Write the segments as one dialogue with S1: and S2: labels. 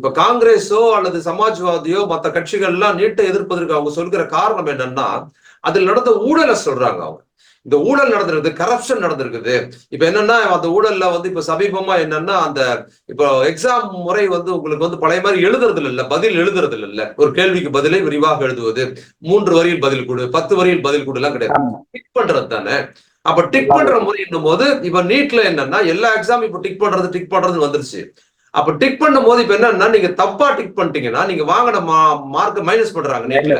S1: இப்ப காங்கிரஸோ அல்லது சமாஜ்வாதியோ மத்த கட்சிகள் எல்லாம் நீட்டை எதிர்ப்பதற்கு அவங்க சொல்கிற காரணம் என்னன்னா அதில் நடந்த ஊழலை சொல்றாங்க அவங்க. இந்த ஊழல் நடந்திருக்குது கரப்ஷன் நடந்திருக்குது. இப்ப என்னன்னா அந்த ஊழல்ல வந்து இப்ப சமீபமா என்னன்னா அந்த இப்போ எக்ஸாம் முறை வந்து உங்களுக்கு வந்து பழைய மாதிரி எழுதுறது இல்ல பதில் எழுதுறது இல்ல. ஒரு கேள்விக்கு பதிலை விரிவாக எழுதுவது மூன்று வரியில் பதில் கொடு பத்து வரியில் பதில் கொடு எல்லாம் கிடையாது டிக் பண்றது தானே? அப்ப டிக் பண்ற முறைன்னும் போது இப்ப நீட்ல என்னன்னா எல்லா எக்ஸாம் இப்ப டிக் பண்றது டிக் பண்றது வந்துருச்சு. அப்ப டிக் பண்ணும் போது இப்ப என்னன்னா நீங்க தப்பா டிக் பண்ணிட்டீங்கன்னா நீங்க வாங்கின மார்க் மைனஸ் பண்றாங்க நீட்ல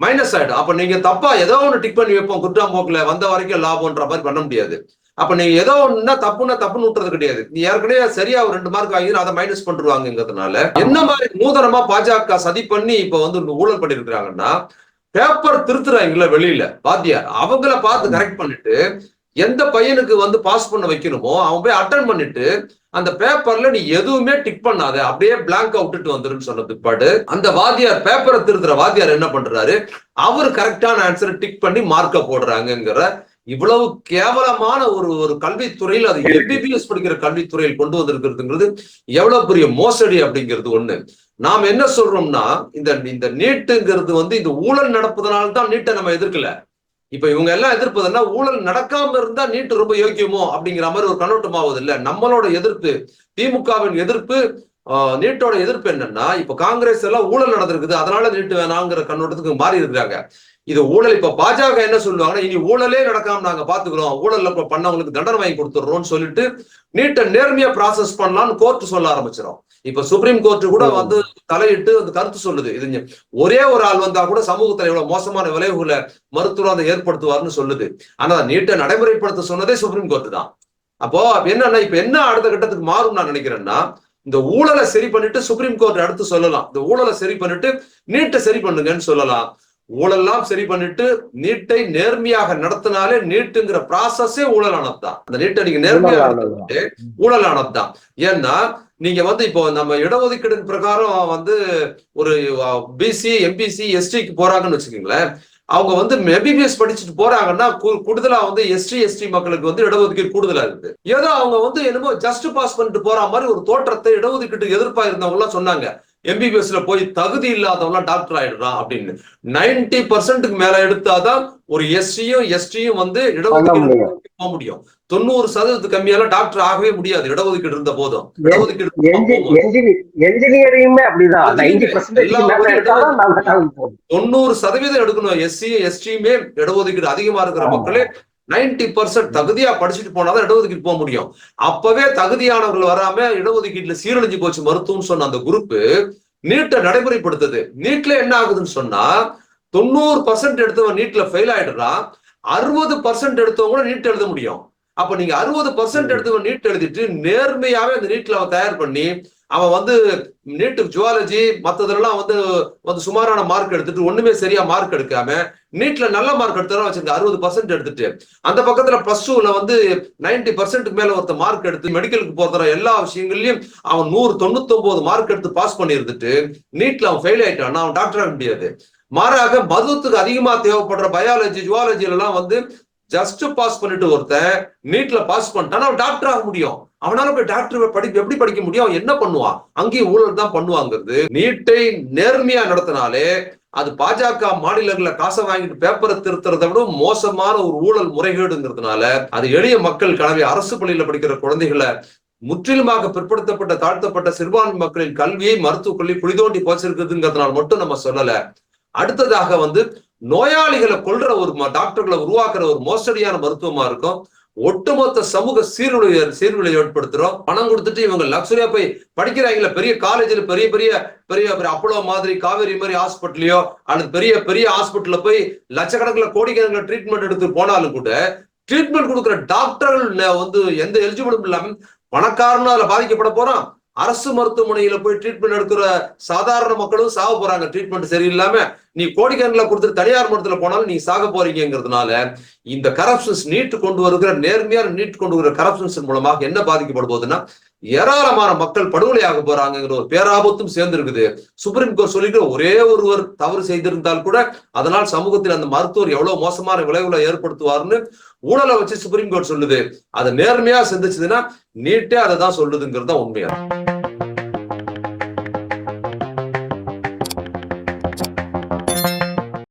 S1: மைனஸ் ஆயிடும். அப்ப நீங்க தப்பா ஏதோ ஒன்று டிக் பண்ணி வைப்போம். குற்றம் போக்குல வந்த வரைக்கும் லாபம்ன்ற மாதிரி பண்ண முடியாது. அப்ப நீங்க ஏதோ ஒண்ணுன்னா தப்புன்னா தப்புன்னு விட்டுறது கிடையாது. நீ ஏற்கனவே சரியா ஒரு ரெண்டு மார்க் வாங்கி அதை மைனஸ் பண்ணிருவாங்கிறதுனால என்ன மாதிரி நூதனமா பாஜக சதி பண்ணி இப்ப வந்து ஊழல் பண்ணிருக்கிறாங்கன்னா பேப்பர் திருத்துறாங்கல்ல வெளியில. வாத்தியார் அவங்கள பார்த்து கரெக்ட் பண்ணிட்டு எந்த பையனுக்கு வந்து பாஸ் பண்ண வைக்கணுமோ அவன் போய் அட்டன் பண்ணிட்டு அந்த பேப்பர்ல நீ எதுவுமே டிக் பண்ணாத அப்படியே பிளாங்கா விட்டுட்டு வந்துருன்னு சொன்ன பிற்பாடு அந்த வாத்தியார் பேப்பரை திருத்துற வாத்தியார் என்ன பண்றாரு? அவர் கரெக்டான ஆன்சரை டிக் பண்ணி மார்க்க போடுறாங்கங்கிற இவ்வளவு கேவலமான ஒரு ஒரு கல்வித்துறையில் அது எம்பிபிஎஸ் படிக்கிற கல்வித்துறையில் கொண்டு வந்திருக்கிறதுங்கிறது எவ்வளவு பெரிய மோசடி அப்படிங்கிறது ஒண்ணு. நாம் என்ன சொல்றோம்னா இந்த இந்த நீட்டுங்கிறது வந்து இந்த ஊழல் நடப்பதனால தான் நீட்டை நம்ம எதிர்க்கல. இப்ப இவங்க எல்லாம் எதிர்ப்பதுன்னா ஊழல் நடக்காம இருந்தா நீட்டு ரொம்ப யோக்கியமோ அப்படிங்கிற மாதிரி ஒரு கண்ணோட்டம் ஆகுது இல்ல நம்மளோட எதிர்ப்பு திமுகவின் எதிர்ப்பு நீட்டோட எதிர்ப்பு என்னன்னா இப்ப காங்கிரஸ் எல்லாம் ஊழல் நடந்திருக்குது அதனால நீட்டு வேணாங்கிற கண்ணோட்டத்துக்கு மாறி இருக்கிறாங்க. இது ஊழல். இப்ப பாஜக என்ன சொல்லுவாங்கன்னா இனி ஊழலே நடக்காம நாங்க பாத்துக்கிறோம். ஊழல்ல பண்ணவங்களுக்கு தண்டனை வாங்கி கொடுத்துடுறோம்னு சொல்லிட்டு நீட்டை நேர்மையா ப்ராசஸ் பண்ணலாம்னு கோர்ட் சொல்ல ஆரம்பிச்சிடும் இப்ப சுப்ரீம் கோர்ட் கூட வந்து தலையிட்டு அந்த கருத்து சொல்லுது. இது ஒரே ஒரு ஆள் வந்தா கூட சமூகத்துல எவ்வளவு மோசமான விளைவுகளை மருத்துவர் அதை ஏற்படுத்துவார்னு சொல்லுது. ஆனா நீட்டை நடைமுறைப்படுத்த சொன்னதே சுப்ரீம் கோர்ட் தான். அப்போ என்னன்னா இப்ப என்ன அடுத்த கட்டத்துக்கு மாறும் நான் நினைக்கிறேன்னா இந்த ஊழலை சரி பண்ணிட்டு சுப்ரீம் கோர்ட் அடுத்து சொல்லலாம். இந்த ஊழலை சரி பண்ணிட்டு நீட்டை சரி பண்ணுங்கன்னு சொல்லலாம். ஊழல்லாம் சரி பண்ணிட்டு நீட்டை நேர்மையாக நடத்தினாலே நீட்டுங்கிற ப்ராசஸே ஊழலானதுதான். அந்த நீட்டை நீங்க நேர்மையாக ஊழலானதுதான். ஏன்னா நீங்க வந்து இப்போ நம்ம இடஒதுக்கீடு பிரகாரம் வந்து ஒரு பிசி எம்பிசி எஸ்டிக்கு போறாங்கன்னு வச்சுக்கோங்களேன். அவங்க வந்து எம்பிபிஎஸ் படிச்சுட்டு போறாங்கன்னா கூடுதலா வந்து எஸ்டி எஸ்டி மக்களுக்கு வந்து இடஒதுக்கீடு கூடுதலா இருக்குது ஏதோ அவங்க வந்து என்னமோ ஜஸ்ட் பாஸ் பண்ணிட்டு போற மாதிரி ஒரு தோற்றத்தை இடஒதுக்கீட்டு எதிர்ப்பா இருந்தவங்க எல்லாம் சொன்னாங்க. எம்பிபிஎஸ்ல போய் தகுதி இல்லாதவங்களாம் டாக்டர் ஆயிடுறான் அப்படின்னு. நைன்டி பர்சன்ட்டுக்கு மேல எடுத்தாதான் ஒரு எஸ்சியும் எஸ்டியும் வந்து இடஒதுக்கீடு போக முடியும். தொண்ணூறு சதவீதத்துக்கு கம்மியால டாக்டர் ஆகவே முடியாது. இடஒதுக்கீடு இருந்த போதும். தொண்ணூறு சதவீதம் எடுக்கணும். எஸ்சியும் எஸ்டியுமே இடஒதுக்கீடு அதிகமா இருக்கிற மக்களே நைன்டி பர்சன்ட் தகுதியா படிச்சுட்டு போனாதான் இடஒதுக்கீடு போக முடியும். அப்பவே தகுதியானவர்கள் வராம இடஒதுக்கீட்டுல சீரழிஞ்சு போச்சு மருத்துவம் சொன்ன அந்த குரூப் நீட்டை நடைமுறைப்படுத்துது. நீட்ல என்ன ஆகுதுன்னு சொன்னா தொண்ணூறு பர்சன்ட் எடுத்தவன் நீட்ல ஃபெயில் ஆயிடுறான் அறுபது பர்சன்ட் எடுத்தவங்க கூட நீட் எழுத முடியும். அப்ப நீங்க அறுபது பர்சன்ட் எடுத்தவன் நீட் எழுதிட்டு நேர்மையாவே அந்த நீட்ல அவன் தயார் பண்ணி அவன் வந்து நீட்டு ஜுவாலஜி மற்றதுலாம் வந்து வந்து சுமாரான மார்க் எடுத்துட்டு ஒண்ணுமே சரியா மார்க் எடுக்காம நீட்ல நல்ல மார்க் எடுத்தா வச்சிருக்க அறுபது பர்சன்ட் எடுத்துட்டு. அந்த பக்கத்துல பிளஸ் டூல வந்து நைன்டி பர்சன்ட்டுக்கு மேல ஒருத்த மார்க் எடுத்து மெடிக்கலுக்கு போறதுற எல்லா விஷயங்கள்லயும் அவன் நூறு தொண்ணூத்தி ஒன்பது மார்க் எடுத்து பாஸ் பண்ணி இருந்துட்டு நீட்ல அவன் ஃபெயில் ஆயிட்டான். அவன் டாக்டர் ஆக முடியாது. மாறாக மருத்துவத்துக்கு அதிகமா தேவைப்படுற பயாலஜி ஜுவாலஜில எல்லாம் வந்து ஜஸ்ட் பாஸ் பண்ணிட்டு ஒருத்தன் நீட்ல பாஸ் பண்ணிட்டான் அவன் டாக்டர் ஆக முடியும். அவனால போய் டாக்டர் படி எப்படி படிக்க முடியும்? அவன் என்ன பண்ணுவான்? அங்கேயும் ஊழல் தான் பண்ணுவாங்கிறது. நீட்டை நேர்மையா நடத்தினாலே அது பாஜக மாநிலங்கள்ல காசை வாங்கிட்டு பேப்பரை திருத்துறதை விட மோசமான ஒரு ஊழல் முறைகேடுங்கிறதுனால அது எளிய மக்கள் கனவை அரசு பள்ளியில படிக்கிற குழந்தைகளை முற்றிலுமாக பிற்படுத்தப்பட்ட தாழ்த்தப்பட்ட சிறுபான்மை மக்களின் கல்வியை மருத்துவக் கல்வி குளிதோண்டி போச்சிருக்குதுங்கிறதுனால மட்டும் நம்ம சொல்லல. அடுத்ததாக வந்து நோயாளிகளை கொள்ற ஒரு டாக்டர்களை உருவாக்குற ஒரு மோசடியான மருத்துவமா இருக்கும். ஒட்டுமொத்த சமூக சீர்குலைய சீர்குலையை ஏற்படுத்துறோம். பணம் கொடுத்துட்டு இவங்க லக்ஸரியா போய் படிக்கிறாங்களே பெரிய காலேஜில் பெரிய பெரிய பெரிய பெரிய அப்பளோ மாதிரி காவேரி மாதிரி ஹாஸ்பிட்டலையோ அல்லது பெரிய பெரிய ஹாஸ்பிட்டல்ல போய் லட்சக்கணக்கில் கோடிக்கணக்கில் ட்ரீட்மெண்ட் எடுத்து போனாலும் கூட ட்ரீட்மெண்ட் கொடுக்குற டாக்டர்கள் வந்து எந்த எலிஜிபிளும் இல்லாம பணக்காரனும் அதில் பாதிக்கப்பட போறான். அரசு மருத்துவமனையில போய் ட்ரீட்மெண்ட் எடுக்கிற சாதாரண மக்களும் சாக போறாங்க. ட்ரீட்மெண்ட் சரியில்லாம நீ கோடிக்கணக்கில் கொடுத்துட்டு தனியார் மருத்துவத்துல போனாலும் நீ சாக போறீங்கிறதுனால இந்த கரப்ஷன்ஸ் நீட்டு கொண்டு வருகிற நேர்மையான நீட் கொண்டு வருகிற கரப்ஷன்ஸ் மூலமாக என்ன பாதிக்கப்படுவதுன்னா ஏராளமான மக்கள் படுகொலையாக போறாங்கிற ஒரு பேராபத்தும் சேர்ந்து இருக்குது சுப்ரீம் கோர்ட் சொல்லிட்டு ஒரே ஒருவர் தவறு செய்திருந்தால் கூட அதனால் சமூகத்தில் அந்த மருத்துவர் எவ்வளவு மோசமான விளைவுகளை ஏற்படுத்துவார்னு ஊழலை வச்சு சுப்ரீம் கோர்ட் சொல்லுது. அதை நேர்மையா சிந்திச்சதுன்னா நீட்டே அதை தான் சொல்லுதுங்கிறது தான் உண்மையா?